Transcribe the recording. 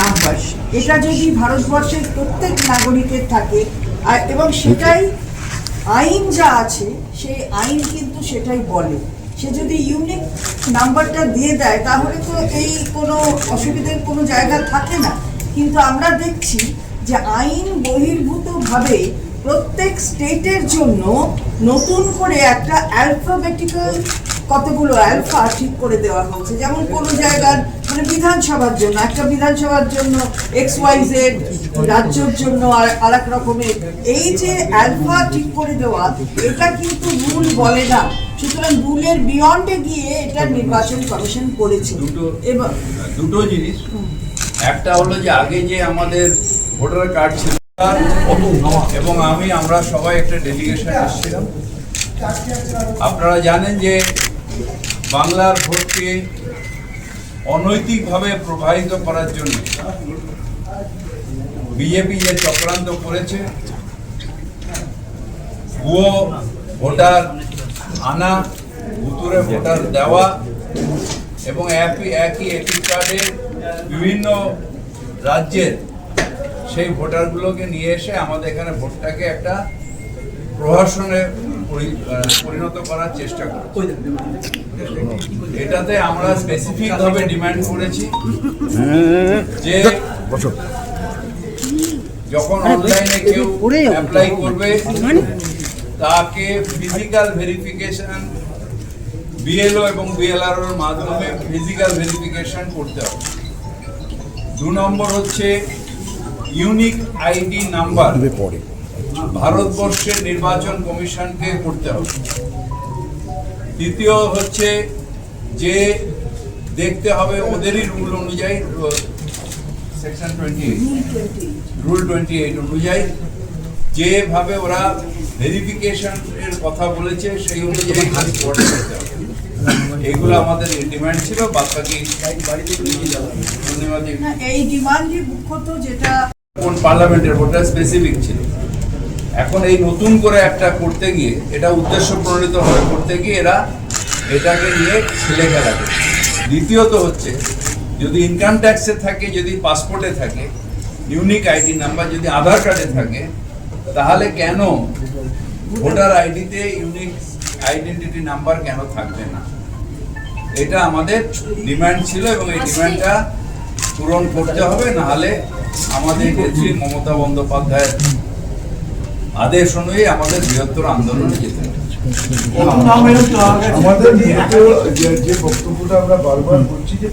Number এটা যদি ভারতবর্ষের প্রত্যেক নাগরিকের থাকে এবং সেটাই আইন যা আছে, সেই আইন কিন্তু সেটাই বলে। সে যদি ইউনিক নাম্বারটা দিয়ে দেয়, তাহলে তো এই কোনো অসুবিধার কোনো জায়গা থাকে না। কিন্তু আমরা দেখছি যে আইন বহির্ভূতভাবে প্রত্যেক স্টেটের জন্য নতুন করে একটা অ্যালফাবেটিক্যাল কতগুলো অ্যালফা ঠিক করে দেওয়া হয়েছে। যেমন কোনো জায়গার মানে বিধানসভার জন্য একটা বিধানসভার জন্য এক্স ওয়াই জেড রাজ্যের জন্য আর- আরেক রকমের। এই যে অ্যালফা ঠিক করে দেওয়া এটা কিন্তু রুল বলে না। সুতরাং রুলের বিয়ন্ডে গিয়ে এটা নির্বাচন কমিশন করেছে। দুটো এবং দুটো জিনিস। একটা হলো যে আগে যে আমাদের ভোটার কার্ড ছিল এবং আমি আমরা সবাই একটা ডেলিগেশন এসেছিলাম। আপনারা জানেন যে বাংলার ভোটকে অনৈতিকভাবে প্রবাহিত করার জন্য বিজেপি যে চক্রান্ত করেছে, ভুয়ো ভোটার আনা ভুতুরে ভোটার দেওয়া এবং একই একই এপিক কার্ডে বিভিন্ন রাজ্যের সেই ভোটারগুলোকে নিয়ে এসে আমাদের এখানে ভোটটাকে একটা প্রহসনে পরিণত করার চেষ্টা করি এটাতে আমরা স্পেসিফিক ভাবে ডিমান্ড করেছি যে যখন অনলাইনে কেউ অ্যাপ্লাই করবে তাকে ফিজিক্যাল ভেরিফিকেশন বিএলও এবং বিএলআর এর মাধ্যমে ফিজিক্যাল ভেরিফিকেশন করতে হবে। দু নম্বর হচ্ছে ইউনিক আইডি নাম্বার ভারতবর্ষের নির্বাচন কমিশনকে করতে হবে। দ্বিতীয় হচ্ছে যে দেখতে হবে ওদেরই রুল অনুযায়ী section twenty rule twenty eight অনুযায়ী যেভাবে ওরা ভেরিফিকেশন এর কথা বলেছে সেই অনুযায়ী কাজ করতে হবে। এগুলো আমাদের ডিমান্ড ছিল বাদ বাকি ধন্যবাদ। না, এই ডিমান্ডই মুখ্যত যেটা কোন পার্লামেন্টের ভোটটা স্পেসিফিক ছিল। এখন এই নতুন করে একটা করতে গিয়ে এটা উদ্দেশ্য প্রণীত ভাবে করতে গিয়ে এরা এটাকে নিয়ে ছেলে খেলা করে দ্বিতীয়ত হচ্ছে যদি ইনকাম ট্যাক্সে থাকে যদি পাসপোর্টে থাকে ইউনিক আইডি নাম্বার যদি আধার কার্ডে থাকে তাহলে কেন ভোটার আইডিতে ইউনিক আইডেন্টিটি নাম্বার কেন থাকবে না? এটা আমাদের ডিমান্ড ছিল এবং এই ডিমান্ডটা পূরণ করতে হবে নাহলে আমাদের নেত্রী মমতা বন্দ্যোপাধ্যায়ের আদেশ অনুযায়ী আমাদের বৃহত্তর আন্দোলনে যেতে হবে। আমাদের যে বক্তব্যটা আমরা বারবার বলছি যে